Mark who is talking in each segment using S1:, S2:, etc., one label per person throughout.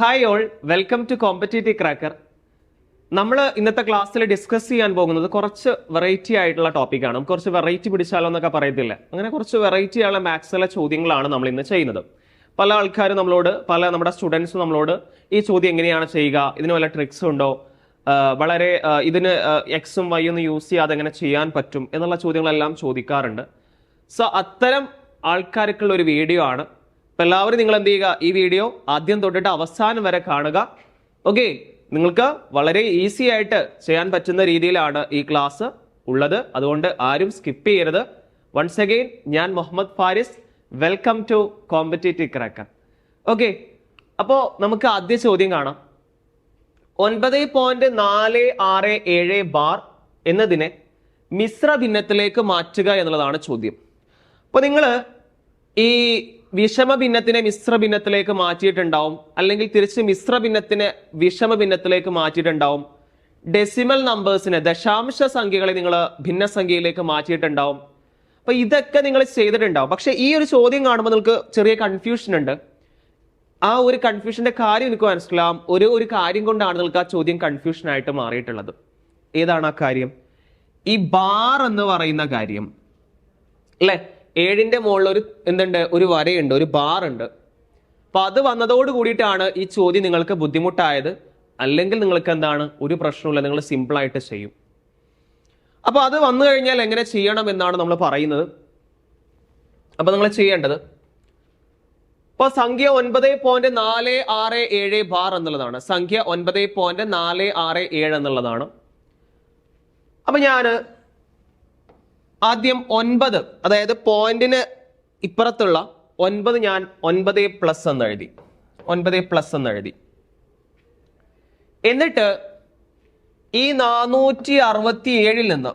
S1: Hi all welcome to competitive cracker നമ്മൾ ഇന്നത്തെ ക്ലാസ്സിൽ ഡിസ്കസ് ചെയ്യാൻ പോകുന്നത് കുറച്ച് വെറൈറ്റി ആയിട്ടുള്ള ടോപ്പിക്കാണ് നമുക്ക് കുറച്ച് വെറൈറ്റി പിടിച്ചാലോ എന്നൊക്കെ പറയത്തില്ല. അങ്ങനെ കുറച്ച് വെറൈറ്റി ആയുള്ള മാത്സിലെ ചോദ്യങ്ങളാണ് നമ്മൾ ഇന്ന് ചെയ്യുന്നത്. പല ആൾക്കാരും നമ്മളോട് പല നമ്മുടെ സ്റ്റുഡൻസ് നമ്മളോട് ഈ ചോദ്യം എങ്ങനെയാണ് ചെയ്യുക ഇതിന് വല്ല ട്രിക്സ് ഉണ്ടോ വളരെ ഇതിന് എക്സും വൈ ഒന്നും യൂസ് ചെയ്യാതെ എങ്ങനെ ചെയ്യാൻ പറ്റും എന്നുള്ള ചോദ്യങ്ങളെല്ലാം ചോദിക്കാറുണ്ട്. സോ അത്തരം ആൾക്കാർക്കുള്ള ഒരു വീഡിയോ ആണ് അപ്പൊ എല്ലാവരും നിങ്ങൾ എന്ത് ചെയ്യുക? ഈ വീഡിയോ ആദ്യം തൊട്ടിട്ട് അവസാനം വരെ കാണുക. ഓക്കെ നിങ്ങൾക്ക് വളരെ ഈസി ആയിട്ട് ചെയ്യാൻ പറ്റുന്ന രീതിയിലാണ് ഈ ക്ലാസ് ഉള്ളത്. അതുകൊണ്ട് ആരും സ്കിപ്പ് ചെയ്യരുത്. വൺസ് അഗെയിൻ ഞാൻ Muhammad Faris. Welcome to competitive cracker okay അപ്പോ നമുക്ക് ആദ്യ ചോദ്യം കാണാം. ഒൻപത് പോയിന്റ് നാല് ആറ് ഏഴ് ബാർ എന്നതിനെ മിശ്ര ഭിന്നത്തിലേക്ക് മാറ്റുക എന്നുള്ളതാണ് ചോദ്യം. അപ്പൊ നിങ്ങൾ ഈ വിഷമ ഭിന്നത്തിനെ മിശ്ര ഭിന്നത്തിലേക്ക് മാറ്റിയിട്ടുണ്ടാവും. അല്ലെങ്കിൽ തിരിച്ച് മിശ്ര ഭിന്നത്തിനെ വിഷമ ഭിന്നത്തിലേക്ക് മാറ്റിയിട്ടുണ്ടാവും. ഡെസിമൽ നമ്പേഴ്സിനെ ദശാംശ സംഖ്യകളെ നിങ്ങൾ ഭിന്നസംഖ്യയിലേക്ക് മാറ്റിയിട്ടുണ്ടാവും. അപ്പൊ ഇതൊക്കെ നിങ്ങൾ ചെയ്തിട്ടുണ്ടാവും. പക്ഷെ ഈ ഒരു ചോദ്യം കാണുമ്പോൾ നിങ്ങൾക്ക് ചെറിയ കൺഫ്യൂഷൻ ഉണ്ട്. ആ ഒരു കൺഫ്യൂഷന്റെ കാര്യം എനിക്ക് മനസ്സിലാവും. ഒരു ഒരു കാര്യം കൊണ്ടാണ് നിങ്ങൾക്ക് ആ ചോദ്യം കൺഫ്യൂഷൻ ആയിട്ട് മാറിയിട്ടുള്ളത്. ഏതാണ് ആ കാര്യം? ഈ ബാർ എന്ന് പറയുന്ന കാര്യം. അല്ലെ? ഏഴിന്റെ മുകളിൽ ഒരു എന്തുണ്ട്? ഒരു വരയുണ്ട് ഒരു ബാർ ഉണ്ട്. അപ്പൊ അത് വന്നതോട് കൂടിയിട്ടാണ് ഈ ചോദ്യം നിങ്ങൾക്ക് ബുദ്ധിമുട്ടായത്. അല്ലെങ്കിൽ നിങ്ങൾക്ക് എന്താണ്? ഒരു പ്രശ്നമില്ല നിങ്ങൾ സിമ്പിളായിട്ട് ചെയ്യും. അപ്പോൾ അത് വന്നു കഴിഞ്ഞാൽ എങ്ങനെ ചെയ്യണം എന്നാണ് നമ്മൾ പറയുന്നത്. അപ്പൊ നിങ്ങൾ ചെയ്യേണ്ടത് ഇപ്പൊ സംഖ്യ ഒൻപത് പോയിന്റ് നാല് ആറ് ഏഴ് ബാർ എന്നുള്ളതാണ്. സംഖ്യ ഒൻപത് പോയിന്റ് നാല് ആറ് ഏഴ് എന്നുള്ളതാണ്. അപ്പൊ ഞാൻ ആദ്യം ഒൻപത് അതായത് പോയിന്റിന് ഇപ്പുറത്തുള്ള ഒൻപത് ഞാൻ ഒൻപത് പ്ലസ് എന്ന് എഴുതി. ഒൻപത് പ്ലസ് എന്ന് എഴുതി. എന്നിട്ട് ഈ നാനൂറ്റി അറുപത്തി ഏഴിൽ നിന്ന്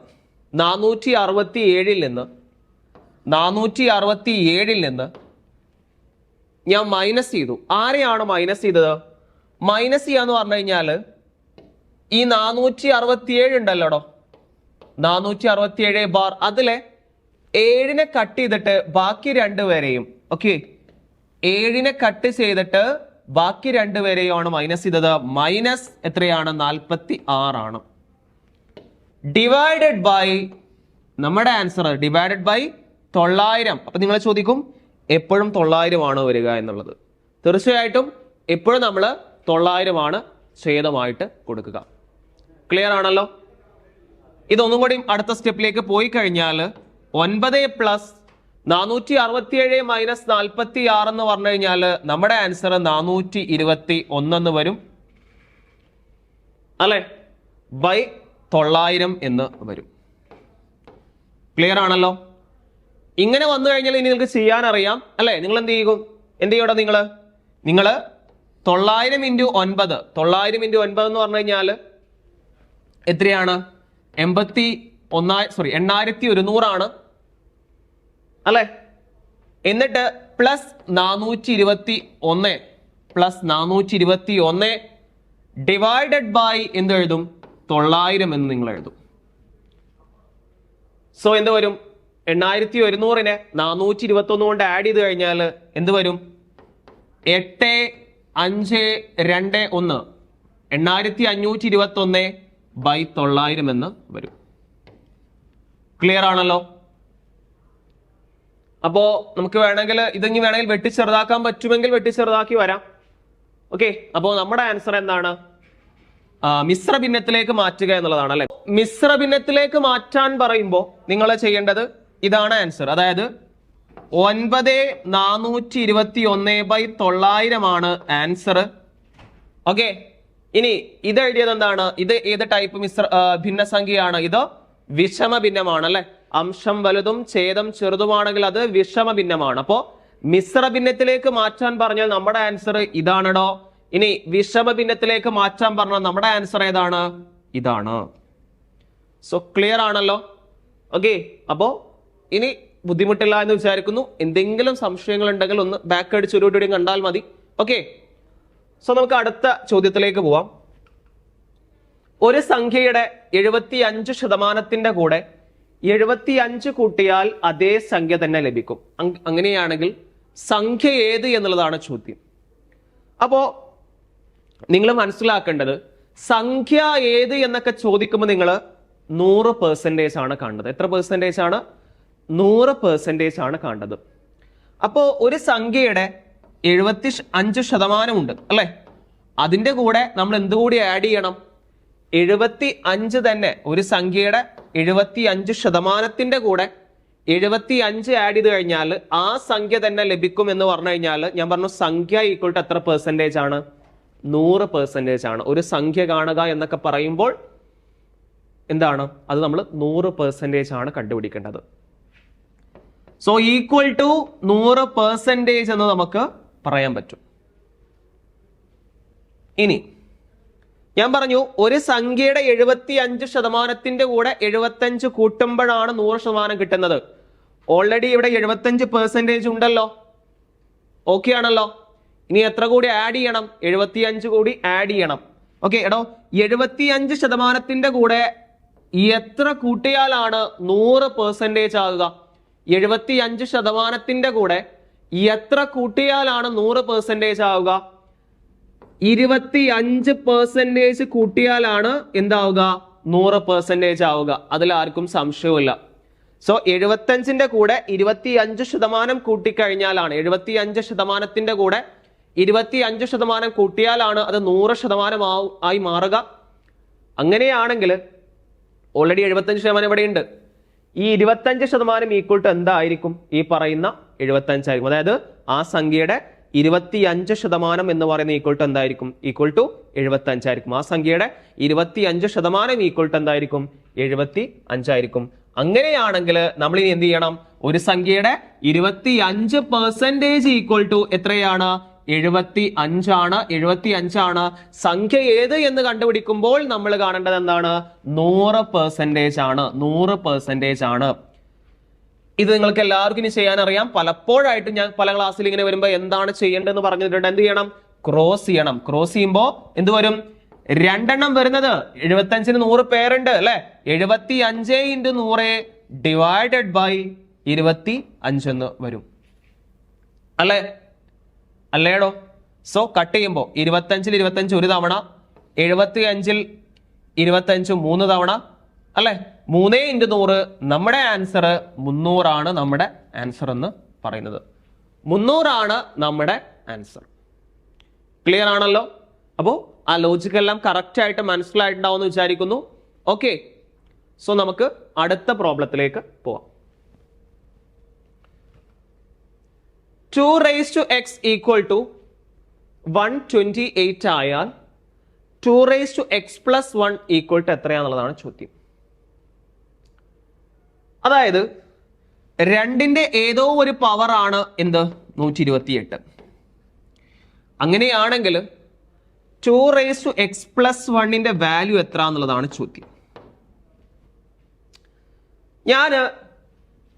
S1: നാനൂറ്റി അറുപത്തി ഏഴിൽ നിന്ന് നാനൂറ്റി അറുപത്തി ഏഴിൽ നിന്ന് ഞാൻ മൈനസ് ചെയ്തു. ആരെയാണ് മൈനസ് ചെയ്തത്? മൈനസ് ചെയ്യാന്ന് പറഞ്ഞു കഴിഞ്ഞാൽ ഈ നാനൂറ്റി അറുപത്തി ഏഴ് ഉണ്ടല്ലോടോ? നാനൂറ്റി അറുപത്തിയേഴ് ബാർ. അതിലെ ഏഴിനെ കട്ട് ചെയ്തിട്ട് ബാക്കി രണ്ടുപേരെയും ഓക്കെ ഏഴിനെ കട്ട് ചെയ്തിട്ട് ബാക്കി രണ്ടുപേരെയുമാണ് മൈനസ് ചെയ്തത്. മൈനസ് എത്രയാണ്? നാൽപ്പത്തി ആറാണ് ഡിവൈഡഡ് ബൈ നമ്മുടെ ആൻസർ ഡിവൈഡഡ് ബൈ തൊള്ളായിരം. അപ്പൊ നിങ്ങൾ ചോദിക്കും എപ്പോഴും തൊള്ളായിരമാണ് വരിക എന്നുള്ളത്. തീർച്ചയായിട്ടും എപ്പോഴും നമ്മൾ തൊള്ളായിരമാണ് ഛേദമായിട്ട് കൊടുക്കുക. ക്ലിയർ ആണല്ലോ? ഇതൊന്നും കൂടി അടുത്ത സ്റ്റെപ്പിലേക്ക് പോയി കഴിഞ്ഞാൽ ഒൻപത് പ്ലസ് നാനൂറ്റി അറുപത്തിയേഴ് മൈനസ് നാൽപ്പത്തി ആറ് എന്ന് പറഞ്ഞു കഴിഞ്ഞാൽ നമ്മുടെ ആൻസർ നാനൂറ്റി ഇരുപത്തി ഒന്നെന്ന് വരും. അല്ലെ? ബൈ തൊള്ളായിരം എന്ന് വരും. ക്ലിയർ ആണല്ലോ? ഇങ്ങനെ വന്നു കഴിഞ്ഞാൽ ഇനി നിങ്ങൾക്ക് ചെയ്യാൻ അറിയാം അല്ലെ? നിങ്ങൾ എന്ത് ചെയ്യും? എന്ത് ചെയ്യണം നിങ്ങൾ? നിങ്ങൾ തൊള്ളായിരം ഇന്റു ഒൻപത്. തൊള്ളായിരം ഇന്റു ഒൻപത് എന്ന് പറഞ്ഞു കഴിഞ്ഞാൽ എത്രയാണ്? എൺപത്തി ഒന്നായി സോറി എണ്ണായിരത്തി ഒരുന്നൂറാണ്. അല്ലെ? എന്നിട്ട് പ്ലസ് നാനൂറ്റി ഇരുപത്തി ഒന്ന് പ്ലസ് നാനൂറ്റി ഇരുപത്തി ഒന്ന് ഡിവൈഡഡ് ബൈ എന്ത് എഴുതും? തൊള്ളായിരം എന്ന് നിങ്ങൾ എഴുതും. സോ എന്ത് വരും? എണ്ണായിരത്തി ഒരുന്നൂറിനെ നാനൂറ്റി ഇരുപത്തി ഒന്ന് കൊണ്ട് ആഡ് ചെയ്ത് കഴിഞ്ഞാൽ എന്ത് വരും? എട്ട് അഞ്ച് രണ്ട് ഒന്ന്. എണ്ണായിരത്തി അഞ്ഞൂറ്റി ഇരുപത്തി ഒന്ന് ബൈ തൊള്ളായിരം എന്ന് വരും. ക്ലിയർ ആണല്ലോ? അപ്പോ നമുക്ക് വേണമെങ്കിൽ ഇതിങ്ങി വേണമെങ്കിൽ വെട്ടിച്ചെറുതാക്കാൻ പറ്റുമെങ്കിൽ വെട്ടിച്ചെറുതാക്കി വരാം. ഓക്കെ അപ്പോ നമ്മുടെ ആൻസർ എന്താണ്? മിശ്ര ഭിന്നത്തിലേക്ക് മാറ്റുക എന്നുള്ളതാണ് അല്ലെ? മിശ്ര ഭിന്നത്തിലേക്ക് മാറ്റാൻ പറയുമ്പോൾ നിങ്ങൾ ചെയ്യേണ്ടത് ഇതാണ് ആൻസർ അതായത് ഒൻപത് നാനൂറ്റി ഇരുപത്തി ഒന്ന് ബൈ തൊള്ളായിരമാണ് ആൻസർ ഓക്കെ ഇനി ഇത് എഴുതിയത് എന്താണ്? ഇത് ഏത് ടൈപ്പ് മിശ്ര ഭിന്ന ഭിന്നസംഖ്യയാണ്? ഇത് വിഷമ ഭിന്നമാണ് അല്ലെ അംശം വലുതും ഛേദം ചെറുതുമാണെങ്കിൽ അത് വിഷമ ഭിന്നമാണ് അപ്പോ മിശ്ര ഭിന്നത്തിലേക്ക് മാറ്റാൻ പറഞ്ഞാൽ നമ്മുടെ ആൻസർ ഇതാണോ ഇനി വിഷമ ഭിന്നത്തിലേക്ക് മാറ്റാൻ പറഞ്ഞാൽ നമ്മുടെ ആൻസർ ഏതാണ്? ഇതാണ്. സോ ക്ലിയർ ആണല്ലോ? ഓക്കെ അപ്പോ ഇനി ബുദ്ധിമുട്ടില്ല എന്ന് വിചാരിക്കുന്നു. എന്തെങ്കിലും സംശയങ്ങൾ ഉണ്ടെങ്കിൽ ഒന്ന് ബാക്ക് അടിച്ച് ഒരു കണ്ടാൽ മതി. ഓക്കെ സോ നമുക്ക് അടുത്ത ചോദ്യത്തിലേക്ക് പോവാം. ഒരു സംഖ്യയുടെ എഴുപത്തി അഞ്ച് ശതമാനത്തിന്റെ കൂടെ എഴുപത്തി അഞ്ച് കൂട്ടിയാൽ അതേ സംഖ്യ തന്നെ ലഭിക്കും. അങ്ങനെയാണെങ്കിൽ സംഖ്യ ഏത് എന്നുള്ളതാണ് ചോദ്യം. അപ്പോ നിങ്ങൾ മനസ്സിലാക്കേണ്ടത് സംഖ്യ ഏത് എന്നൊക്കെ ചോദിക്കുമ്പോൾ നിങ്ങൾ നൂറ് പെർസെന്റേജ് ആണ് കാണുന്നത്. എത്ര പെർസെന്റേജ് ആണ്? നൂറ് പെർസെന്റേജ് ആണ് കാണുന്നത്. അപ്പോൾ ഒരു സംഖ്യയുടെ എഴുപത്തി അഞ്ച് ശതമാനമുണ്ട് അല്ലേ? അതിന്റെ കൂടെ നമ്മൾ എന്തുകൂടി ആഡ് ചെയ്യണം? എഴുപത്തി അഞ്ച് തന്നെ ഒരു സംഖ്യയുടെ എഴുപത്തി അഞ്ച് ശതമാനത്തിന്റെ കൂടെ എഴുപത്തി അഞ്ച് ആഡ് ചെയ്ത് കഴിഞ്ഞാൽ ആ സംഖ്യ തന്നെ ലഭിക്കും എന്ന് പറഞ്ഞു കഴിഞ്ഞാൽ ഞാൻ പറഞ്ഞു സംഖ്യ ഈക്വൽ ടു എത്ര പെർസെന്റേജ് ആണ്? നൂറ് പെർസെന്റേജ് ആണ്. ഒരു സംഖ്യ കാണുക എന്നൊക്കെ പറയുമ്പോൾ എന്താണ്? അത് നമ്മൾ നൂറ് പെർസെന്റേജ് ആണ് കണ്ടുപിടിക്കേണ്ടത്. സോ ഈക്വൽ ടു നൂറ് പെർസെന്റേജ് എന്ന് നമുക്ക് പറയാൻ പറ്റും. ഇനി ഞാൻ പറഞ്ഞു ഒരു സംഖ്യയുടെ എഴുപത്തി അഞ്ച് ശതമാനത്തിന്റെ കൂടെ എഴുപത്തഞ്ച് കൂട്ടുമ്പോഴാണ് നൂറ് ശതമാനം കിട്ടുന്നത്. ഓൾറെഡി ഇവിടെ എഴുപത്തഞ്ച് പെർസെന്റേജ് ഉണ്ടല്ലോ. ഓക്കെ ആണല്ലോ. ഇനി എത്ര കൂടി ആഡ് ചെയ്യണം? എഴുപത്തി അഞ്ച് കൂടി ആഡ് ചെയ്യണം. ഓക്കെ എടോ എഴുപത്തി അഞ്ച് ശതമാനത്തിന്റെ കൂടെ എത്ര കൂട്ടിയാലാണ് നൂറ് പെർസെന്റേജ് ആകുക? എഴുപത്തി അഞ്ച് ശതമാനത്തിന്റെ കൂടെ എത്ര കൂട്ടിയാലാണ് നൂറ് പെർസെന്റേജ് ആവുക? ഇരുപത്തി അഞ്ച് പെർസെന്റേജ് കൂട്ടിയാലാണ് എന്താവുക? നൂറ് പെർസെന്റേജ് ആവുക. അതിൽ ആർക്കും സംശയമില്ല സോ എഴുപത്തഞ്ചിന്റെ കൂടെ ഇരുപത്തി അഞ്ച് ശതമാനം കൂട്ടിക്കഴിഞ്ഞാലാണ് എഴുപത്തി അഞ്ച് ശതമാനത്തിന്റെ കൂടെ ഇരുപത്തി അഞ്ച് ശതമാനം കൂട്ടിയാലാണ് അത് നൂറ് ശതമാനം ആയി മാറുക. അങ്ങനെയാണെങ്കിൽ ഓൾറെഡി എഴുപത്തഞ്ച് ശതമാനം ഇവിടെയുണ്ട്. ഈ ഇരുപത്തഞ്ച് ശതമാനം ഈക്വൽ ടു എന്തായിരിക്കും? ഈ പറയുന്ന എഴുപത്തഞ്ചായിരിക്കും. അതായത് ആ സംഖ്യയുടെ ഇരുപത്തി അഞ്ച് ശതമാനം എന്ന് പറയുന്ന ഈക്വൾ ടു എന്തായിരിക്കും? ഈക്വൾ ടു എഴുപത്തി അഞ്ചായിരിക്കും ആ സംഖ്യയുടെ ഇരുപത്തി അഞ്ച് ശതമാനം ഈക്വൾ ടു എന്തായിരിക്കും? എഴുപത്തി അഞ്ചായിരിക്കും അങ്ങനെയാണെങ്കിൽ നമ്മൾ ഇനി എന്ത് ചെയ്യണം? ഒരു സംഖ്യയുടെ ഇരുപത്തി അഞ്ച് പെർസെന്റേജ് ഈക്വൽ ടു എത്രയാണ്? എഴുപത്തി അഞ്ചാണ് എഴുപത്തി അഞ്ചാണ് സംഖ്യ ഏത് എന്ന് കണ്ടുപിടിക്കുമ്പോൾ നമ്മൾ കാണേണ്ടത് എന്താണ്? നൂറ് പെർസെന്റേജ് ആണ്. നൂറ് പെർസെന്റേജ് ആണ്. ഇത് നിങ്ങൾക്ക് എല്ലാവർക്കും ഇനി ചെയ്യാൻ അറിയാം പലപ്പോഴായിട്ട് ഞാൻ പല ക്ലാസ്സിൽ ഇങ്ങനെ വരുമ്പോൾ എന്താണ് ചെയ്യേണ്ടതെന്ന് പറഞ്ഞിട്ടുണ്ട്. എന്ത് ചെയ്യണം? ക്രോസ് ചെയ്യണം. ക്രോസ് ചെയ്യുമ്പോൾ എന്ത് വരും? രണ്ടെണ്ണം വരുന്നത് എഴുപത്തഞ്ചിന് നൂറ് പേരുണ്ട് അല്ലെ? എഴുപത്തി അഞ്ച് ഇന്റു നൂറ് ഡിവൈഡഡ് ബൈ ഇരുപത്തി അഞ്ചെന്ന് വരും. അല്ലേ? അല്ലേടോ? സോ കട്ട് ചെയ്യുമ്പോൾ ഇരുപത്തഞ്ചിൽ ഇരുപത്തഞ്ച് ഒരു തവണ എഴുപത്തി അഞ്ചിൽ ഇരുപത്തഞ്ച് മൂന്ന് തവണ അല്ലെ? മൂന്നേ ഇന്റു നൂറ് നമ്മുടെ ആൻസർ മുന്നൂറാണ് നമ്മുടെ ആൻസർ എന്ന് പറയുന്നത്. മുന്നൂറാണ് നമ്മുടെ ആൻസർ. ക്ലിയർ ആണല്ലോ? അപ്പോൾ ആ ലോജിക്ക് എല്ലാം കറക്റ്റ് ആയിട്ട് മനസ്സിലായിട്ടുണ്ടാവും എന്ന് വിചാരിക്കുന്നു. ഓക്കെ സോ നമുക്ക് അടുത്ത പ്രോബ്ലത്തിലേക്ക് പോവാം. Two raise to x equal to one twenty eight ആയാൽ two raise to x plus one equal to എത്രയാണെന്നുള്ളതാണ് ചോദ്യം. അതായത് രണ്ടിന്റെ ഏതോ ഒരു പവർ ആണ് എന്ത്? നൂറ്റി ഇരുപത്തിയെട്ട് അങ്ങനെയാണെങ്കിൽ two raise to x plus വണ്ണിന്റെ വാല്യൂ എത്ര എന്നുള്ളതാണ് ചോദ്യം. ഞാൻ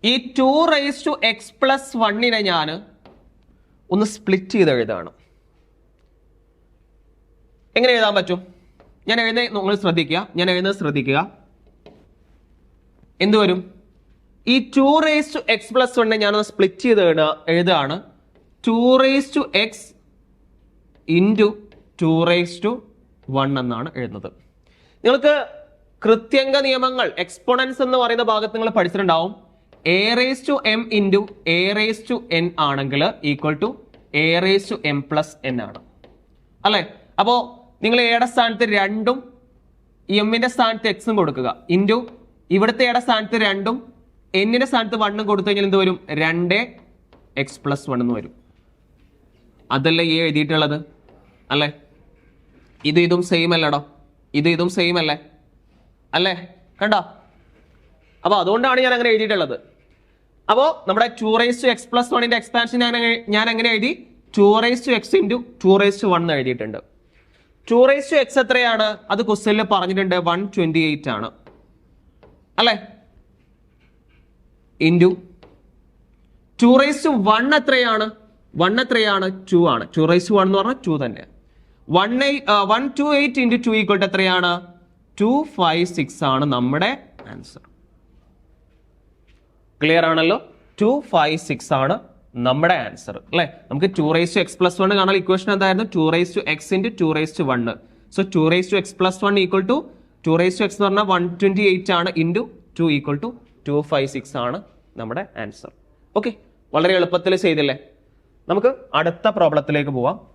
S1: ഈ two raise to x plus വണ്ണിനെ ഞാൻ ഒന്ന് സ്പ്ലിറ്റ് ചെയ്ത് എഴുതാണ്. എങ്ങനെ എഴുതാൻ പറ്റും? ഞാൻ എഴുതുന്ന നിങ്ങൾ ശ്രദ്ധിക്കുക. ഞാൻ എഴുതുന്നത് ശ്രദ്ധിക്കുക. എന്ത് വരും? ഈ two raise to x plus വണ്ണിനെ ഞാനൊന്ന് സ്പ്ലിറ്റ് ചെയ്ത് എഴുതാണ്. Two raise to x into two raise to one എന്നാണ് എഴുതുന്നത്. നിങ്ങൾക്ക് കൃത്യങ്ക നിയമങ്ങൾ എക്സ്പോണൻസ് എന്ന് പറയുന്ന ഭാഗത്ത് നിങ്ങൾ പഠിച്ചിട്ടുണ്ടാവും. A raise to m into a raise to n ആണെങ്കിൽ equal to a raise to m plus n ആണ്. അല്ലെ? അപ്പോ നിങ്ങൾ എയുടെ സ്ഥാനത്ത് രണ്ടും എമ്മിന്റെ സ്ഥാനത്ത് എക്സും കൊടുക്കുക. ഇന്റു ഇവിടുത്തെ എയുടെ സ്ഥാനത്ത് രണ്ടും എന്നിന്റെ സ്ഥാനത്ത് വണ്ണും കൊടുത്തു കഴിഞ്ഞാൽ എന്ത് വരും? രണ്ട് എക്സ് പ്ലസ് വൺ എന്ന് വരും. അതല്ലേ ഈ എഴുതിയിട്ടുള്ളത്? അല്ലേ? ഇത് ഇതും സെയിം അല്ലടോ. ഇത് ഇതും സെയിം അല്ലേ? അല്ലേ? കണ്ടോ? അപ്പൊ അതുകൊണ്ടാണ് ഞാൻ അങ്ങനെ എഴുതിയിട്ടുള്ളത്. അപ്പോ നമ്മുടെ two raise to x plus വണ്ണിന്റെ എക്സ്പാൻഷൻ ഞാൻ ഞാൻ എങ്ങനെ എഴുതി? Two raise to x into two raise to one എഴുതിയിട്ടുണ്ട്. ടു റേസ് ടു എക്സ് എത്രയാണ്? അത് ക്വസ്റ്റ്യനിൽ പറഞ്ഞിട്ടുണ്ട്. വൺ ട്വന്റി എയ്റ്റ് ആണ്. അല്ലേ? Into two raise to one എത്രയാണ്? വൺ എത്രയാണ്? ടു ആണ്. ടു റേസ് ടു വൺ എന്ന് പറഞ്ഞാൽ ടു തന്നെ. One one two eight into two equal എത്രയാണ്? ടു ഫൈവ് സിക്സ് ആണ് നമ്മുടെ ആൻസർ ക്ലിയർ ആണല്ലോ? ടു ഫൈവ് സിക്സ് ആണ് നമ്മുടെ ആൻസർ അല്ലേ? നമുക്ക് two raise to x plus one കാണാൻ ഇക്വേഷൻ എന്തായിരുന്നു? Two raise to x into two raise to one so two raise to x plus one equal to two raise to x എന്ന് പറഞ്ഞാൽ one twenty eight ആണ് into two equal to two five six ആണ് നമ്മുടെ answer okay വളരെ എളുപ്പത്തിൽ ചെയ്തില്ലേ? നമുക്ക് അടുത്ത പ്രോബ്ലത്തിലേക്ക് പോവാം.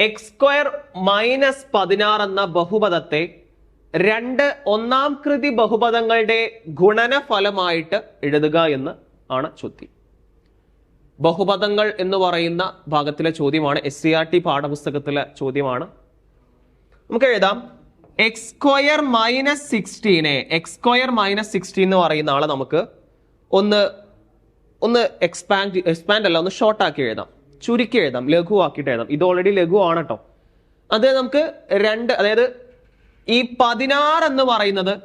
S1: എക്സ് സ്ക്വയർ മൈനസ് പതിനാറ് എന്ന ബഹുപദത്തെ രണ്ട് ഒന്നാം കൃതി ബഹുപദങ്ങളുടെ ഗുണനഫലമായിട്ട് എഴുതുക എന്ന് ആണ് ചോദ്യം. ബഹുപദങ്ങൾ എന്ന് പറയുന്ന ഭാഗത്തിലെ ചോദ്യമാണ് എസ് സി ആർ ടി പാഠപുസ്തകത്തിലെ ചോദ്യമാണ്. നമുക്ക് എഴുതാം. എക്സ് സ്ക്വയർ മൈനസ് സിക്സ്റ്റീനെ എക്സ് സ്ക്വയർ മൈനസ് സിക്സ്റ്റീൻ എന്ന് പറയുന്ന ആളെ നമുക്ക് ഒന്ന് ഒന്ന് എക്സ്പാൻഡ് എക്സ്പാൻഡ് അല്ല ഒന്ന് ഷോർട്ടാക്കി എഴുതാം. ചുരുക്കി എഴുതാം ലഘുവാക്കിയിട്ട് എഴുതാം. ഇത് ഓൾറെഡി ലഘുവാണ് കേട്ടോ അത് നമുക്ക് രണ്ട് അതായത് ഈ പതിനാറ് എന്ന് പറയുന്നത്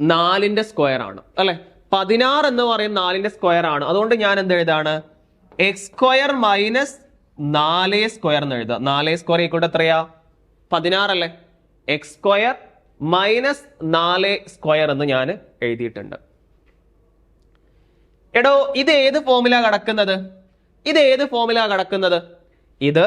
S1: നാലിന്റെ സ്ക്വയർ ആണ് അല്ലെ? പതിനാറ് എന്ന് പറയുന്ന നാലിന്റെ സ്ക്വയർ ആണ്. അതുകൊണ്ട് ഞാൻ എന്ത് എഴുതാണ്? എക്സ് സ്ക്വയർ മൈനസ് നാലേ സ്ക്വയർ എന്ന് എഴുതുക. നാലേ സ്ക്വയർ ഈക്വട്ട് എത്രയാ? പതിനാറല്ലേ? എക്സ് സ്ക്വയർ മൈനസ് നാല് സ്ക്വയർ എന്ന് ഞാൻ എഴുതിയിട്ടുണ്ട്. എടോ ഇത് ഏത് ഫോമില കടക്കുന്നത്? ഇത് ഏത് ഫോമില കടക്കുന്നത്? ഇത്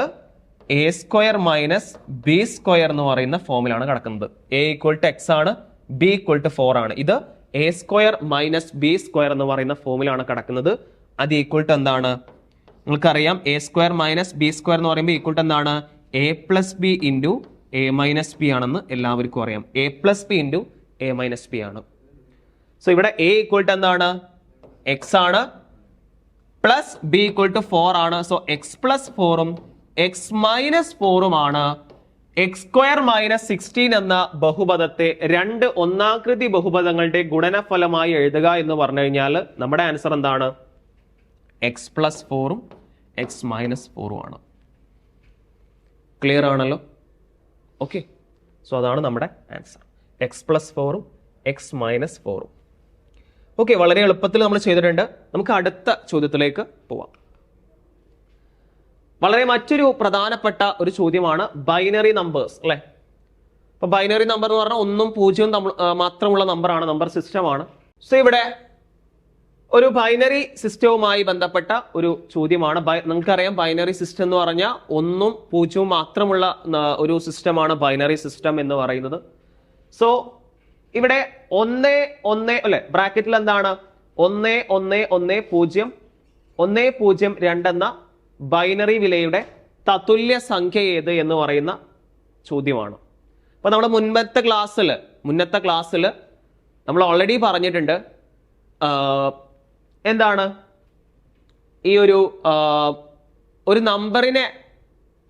S1: a square minus b square എന്ന് പറയുന്ന ഫോമിലാണ് കിടക്കുന്നത്. എ ഈക്വൽ ടു എക്സ് ആണ് ബി ഈക്വൽ ടു ഫോർ ആണ്. ഇത് a square minus b square എന്ന് പറയുന്ന ഫോമിലാണ് കിടക്കുന്നത്. അത് ഈക്വൽ ടു എന്താണ്? നിങ്ങൾക്കറിയാം a square minus b square എന്ന് പറയുമ്പോൾ ഈക്വൽ ടു എന്താണ്? A plus b into a minus p ആണെന്ന് എല്ലാവർക്കും അറിയാം. A plus p into a minus p ആണ്. സോ ഇവിടെ എ ഈക്വൽ ടു എന്താണ്? എക്സ് ആണ്. Plus b equal to four ആണ്. സോ എക്സ് പ്ലസ് ഫോറും എക്സ് മൈനസ് ഫോറും ആണ്. എക്സ് സ്ക്വയർ മൈനസ് സിക്സ്റ്റീൻ എന്ന ബഹുപദത്തെ രണ്ട് ഒന്നാകൃതി ബഹുപദങ്ങളുടെ ഗുണനഫലമായി എഴുതുക എന്ന് പറഞ്ഞു കഴിഞ്ഞാൽ നമ്മുടെ ആൻസർ എന്താണ്? എക്സ് പ്ലസ് ഫോറും എക്സ് മൈനസ് ഫോറും ആണ്. ക്ലിയർ ആണല്ലോ? ഓക്കെ സോ അതാണ് നമ്മുടെ ആൻസർ എക്സ് പ്ലസ് ഫോറും എക്സ് മൈനസ് ഫോറും ഓക്കെ വളരെ എളുപ്പത്തിൽ നമ്മൾ ചെയ്തിട്ടുണ്ട്. നമുക്ക് അടുത്ത ചോദ്യത്തിലേക്ക് പോവാം. വളരെ മറ്റൊരു പ്രധാനപ്പെട്ട ഒരു ചോദ്യമാണ് ബൈനറി നമ്പേഴ്സ് അല്ലെ? അപ്പൊ ബൈനറി നമ്പർ എന്ന് പറഞ്ഞാൽ ഒന്നും പൂജ്യവും മാത്രമുള്ള നമ്പറാണ് നമ്പർ സിസ്റ്റമാണ് സോ ഇവിടെ ഒരു ബൈനറി സിസ്റ്റവുമായി ബന്ധപ്പെട്ട ഒരു ചോദ്യമാണ്. നിങ്ങൾക്കറിയാം ബൈനറി സിസ്റ്റം എന്ന് പറഞ്ഞാൽ ഒന്നും പൂജ്യവും മാത്രമുള്ള ഒരു സിസ്റ്റമാണ് ബൈനറി സിസ്റ്റം എന്ന് പറയുന്നത്. സോ ഇവിടെ ഒന്ന് ഒന്ന് അല്ലെ ബ്രാക്കറ്റിൽ എന്താണ്? ഒന്ന് ഒന്ന് ഒന്ന് പൂജ്യം ഒന്ന് പൂജ്യം രണ്ടെന്ന ബൈനറി വിലയുടെ തത്തുല്യ സംഖ്യ ഏത് എന്ന് പറയുന്ന ചോദ്യമാണ്. അപ്പൊ നമ്മൾ മുൻപത്തെ ക്ലാസ്സിൽ മുന്നത്തെ ക്ലാസ്സിൽ നമ്മൾ ഓൾറെഡി പറഞ്ഞിട്ടുണ്ട് എന്താണ്? ഈ ഒരു ഒരു നമ്പറിനെ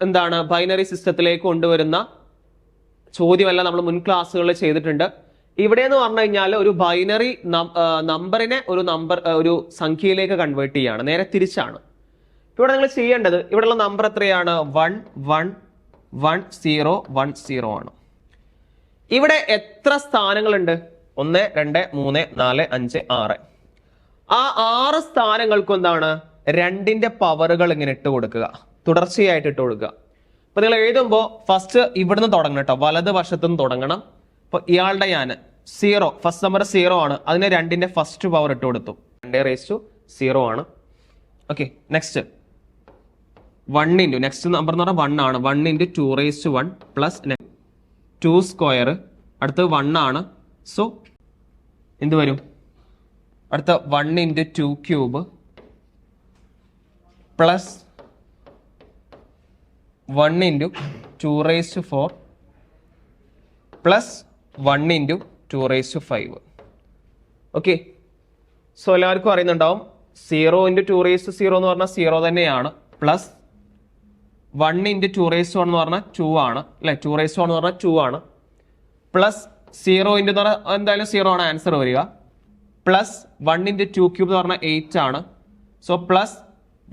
S1: എന്താണ് ബൈനറി സിസ്റ്റത്തിലേക്ക് കൊണ്ടുവരുന്ന ചോദ്യമല്ല നമ്മൾ മുൻ ക്ലാസ്സുകളിൽ ചെയ്തിട്ടുണ്ട്. ഇവിടെ എന്ന് പറഞ്ഞു കഴിഞ്ഞാൽ ഒരു ബൈനറി നമ്പറിനെ ഒരു നമ്പർ ഒരു സംഖ്യയിലേക്ക് കൺവേർട്ട് ചെയ്യാണ്. നേരെ തിരിച്ചാണ്. ഇവിടെ നിങ്ങൾ ചെയ്യേണ്ടത് ഇവിടെയുള്ള നമ്പർ എത്രയാണ്? One one one zero one zero ആണ്. ഇവിടെ എത്ര സ്ഥാനങ്ങളുണ്ട്? ഒന്ന് രണ്ട് മൂന്ന് നാല് അഞ്ച് ആറ്. ആ ആറ് സ്ഥാനങ്ങൾക്കും എന്താണ്? രണ്ടിന്റെ പവറുകൾ ഇങ്ങനെ ഇട്ട് കൊടുക്കുക. തുടർച്ചയായിട്ട് ഇട്ട് കൊടുക്കുക. അപ്പൊ നിങ്ങൾ എഴുതുമ്പോൾ ഫസ്റ്റ് ഇവിടുന്ന് തുടങ്ങണം കേട്ടോ വലത് വശത്തുനിന്ന് തുടങ്ങണം. അപ്പൊ ഇയാളുടെ ഞാൻ സീറോ ഫസ്റ്റ് നമ്പർ സീറോ ആണ്. അതിന് രണ്ടിന്റെ ഫസ്റ്റ് പവർ ഇട്ട് കൊടുത്തു. രണ്ടേ റേസ് ടു സീറോ ആണ്. Okay next one into next number എന്ന് പറഞ്ഞാൽ വൺ ആണ്. One into two raise to one plus two square അടുത്ത് വൺ ആണ്. സോ എന്ത് വരും? അടുത്ത one into two cube plus one into two raise to four plus one into two raise to five okay so എല്ലാവർക്കും അറിയുന്നുണ്ടാവും. Zero into two raise to zero എന്ന് പറഞ്ഞാൽ zero തന്നെയാണ്. Plus one into two raise one എന്ന് പറഞ്ഞാൽ to ആണ്. അല്ലെ? To raise one എന്ന് പറഞ്ഞാൽ ടു ആണ്. പ്ലസ് സീറോ ഇന്റു എന്ന് പറഞ്ഞാൽ എന്തായാലും സീറോ ആണ് ആൻസർ വരിക. Plus one into two cube എന്ന് പറഞ്ഞാൽ എയ്റ്റ് ആണ്. So plus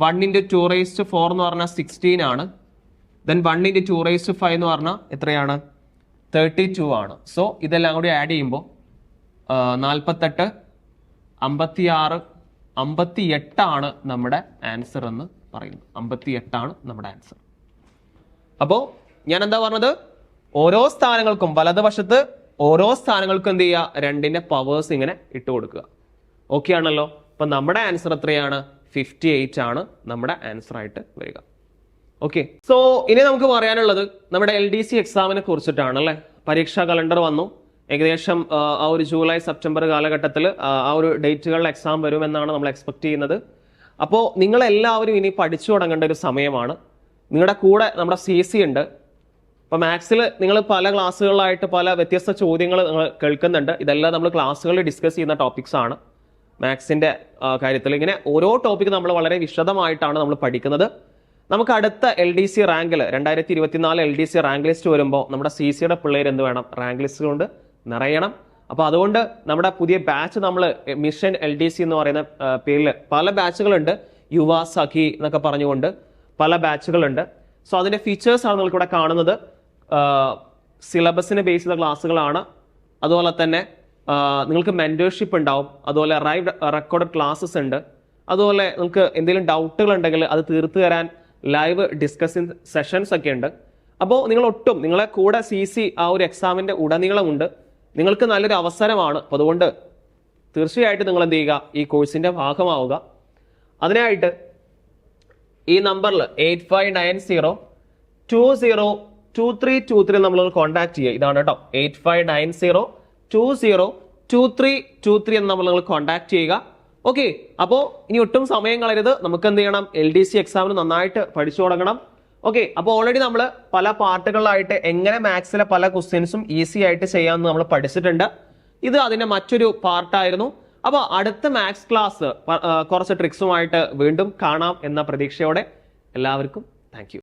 S1: one into two raise to four എന്ന് പറഞ്ഞാൽ സിക്സ്റ്റീൻ ആണ്. Then one into two raise to five എന്ന് പറഞ്ഞാൽ എത്രയാണ്? തേർട്ടി ടു ആണ്. സോ ഇതെല്ലാം കൂടി ആഡ് ചെയ്യുമ്പോൾ നാൽപ്പത്തെട്ട് അമ്പത്തി ആറ് അമ്പത്തി എട്ടാണ് നമ്മുടെ ആൻസർ എന്ന് പറയുന്നത്. അമ്പത്തി എട്ടാണ് നമ്മുടെ ആൻസർ അപ്പോൾ ഞാൻ എന്താ പറഞ്ഞത്? ഓരോ സ്ഥാനങ്ങൾക്കും വലതുവശത്ത് ഓരോ സ്ഥാനങ്ങൾക്കും എന്ത് ചെയ്യുക? രണ്ടിന്റെ പവേഴ്സ് ഇങ്ങനെ ഇട്ട് കൊടുക്കുക. ഓക്കെ ആണല്ലോ? അപ്പൊ നമ്മുടെ ആൻസർ എത്രയാണ്? ഫിഫ്റ്റി എയ്റ്റ് ആണ് നമ്മുടെ ആൻസർ ആയിട്ട് വരിക. ഓക്കെ സോ ഇനി നമുക്ക് പറയാനുള്ളത് നമ്മുടെ എൽ ഡി സി എക്സാമിനെ കുറിച്ചിട്ടാണ് അല്ലേ? പരീക്ഷാ കലണ്ടർ വന്നു. ഏകദേശം ആ, ഒരു ജൂലൈ സെപ്റ്റംബർ കാലഘട്ടത്തിൽ ആ ഒരു ഡേറ്റുകളിൽ എക്സാം വരുമെന്നാണ് നമ്മൾ എക്സ്പെക്ട് ചെയ്യുന്നത്. അപ്പോൾ നിങ്ങളെല്ലാവരും ഇനി പഠിച്ചു തുടങ്ങേണ്ട ഒരു സമയമാണ്. നിങ്ങളുടെ കൂടെ നമ്മുടെ സി സി ഉണ്ട്. അപ്പോൾ മാത്സിൽ നിങ്ങൾ പല ക്ലാസ്സുകളിലായിട്ട് പല വ്യത്യസ്ത ചോദ്യങ്ങൾ നിങ്ങൾ കേൾക്കുന്നുണ്ട്. ഇതെല്ലാം നമ്മൾ ക്ലാസ്സുകളിൽ ഡിസ്കസ് ചെയ്യുന്ന ടോപ്പിക്സ് ആണ് മാത്സിന്റെ കാര്യത്തിൽ ഇങ്ങനെ ഓരോ ടോപ്പിക് നമ്മൾ വളരെ വിശദമായിട്ടാണ് നമ്മൾ പഠിക്കുന്നത്. നമുക്ക് അടുത്ത എൽ ഡി സി റാങ്കിൽ രണ്ടായിരത്തി ഇരുപത്തിനാല് L D C rank list വരുമ്പോൾ നമ്മുടെ സി സിയുടെ പിള്ളേർ എന്ത് വേണം? റാങ്ക് ലിസ്റ്റ് കൊണ്ട് നിറയണം. അപ്പോൾ അതുകൊണ്ട് നമ്മുടെ പുതിയ ബാച്ച് നമ്മൾ മിഷൻ എൽ ഡി സി എന്ന് പറയുന്ന പേരിൽ പല ബാച്ചുകളുണ്ട്. യുവ സഖി എന്നൊക്കെ പറഞ്ഞുകൊണ്ട് പല ബാച്ചുകളുണ്ട്. സോ അതിന്റെ ഫീച്ചേഴ്സാണ് നിങ്ങൾക്കിവിടെ കാണുന്നത്. സിലബസിനെ ബേസ് ചെയ്ത ക്ലാസ്സുകളാണ്. അതുപോലെ തന്നെ നിങ്ങൾക്ക് മെന്റർഷിപ്പ് ഉണ്ടാവും. അതുപോലെ റൈവ് റെക്കോർഡ് ക്ലാസ്സസ് ഉണ്ട്. അതുപോലെ നിങ്ങൾക്ക് എന്തെങ്കിലും ഡൗട്ടുകൾ ഉണ്ടെങ്കിൽ അത് തീർത്തു തരാൻ ലൈവ് ഡിസ്കസിങ് സെഷൻസ് ഒക്കെ ഉണ്ട്. അപ്പോൾ നിങ്ങൾ ഒട്ടും നിങ്ങളെ കൂടെ സി സി ആ ഒരു എക്സാമിന്റെ ഉടനീളമുണ്ട് നിങ്ങൾക്ക് നല്ലൊരു അവസരമാണ്. അപ്പോൾ അതുകൊണ്ട് തീർച്ചയായിട്ടും നിങ്ങൾ എന്ത് ചെയ്യുക? ഈ കോഴ്സിന്റെ ഭാഗമാവുക. അതിനായിട്ട് ഈ നമ്പറിൽ eight five nine zero two zero two three two three നമ്മൾ കോൺടാക്ട് ചെയ്യുക. ഇതാണ് കേട്ടോ eight five nine zero two zero two three two three എന്ന് നമ്മൾ നിങ്ങൾ കോൺടാക്ട് ചെയ്യുക. ഓക്കെ അപ്പോൾ ഇനി ഒട്ടും സമയം കളയരുത്. നമുക്ക് എന്ത് ചെയ്യണം? എൽ ഡി സി എക്സാമിന് നന്നായിട്ട് പഠിച്ചു തുടങ്ങണം. ഓക്കെ അപ്പോൾ ഓൾറെഡി നമ്മൾ പല പാർട്ടുകളായിട്ട് എങ്ങനെ മാത്സിലെ പല ക്വസ്റ്റ്യൻസും ഈസി ആയിട്ട് ചെയ്യാമെന്ന് നമ്മൾ പഠിച്ചിട്ടുണ്ട്. ഇത് അതിന്റെ മറ്റൊരു പാർട്ടായിരുന്നു അപ്പോൾ അടുത്ത മാത്സ് ക്ലാസ് കുറച്ച് ട്രിക്സുമായിട്ട് വീണ്ടും കാണാം എന്ന പ്രതീക്ഷയോടെ എല്ലാവർക്കും താങ്ക്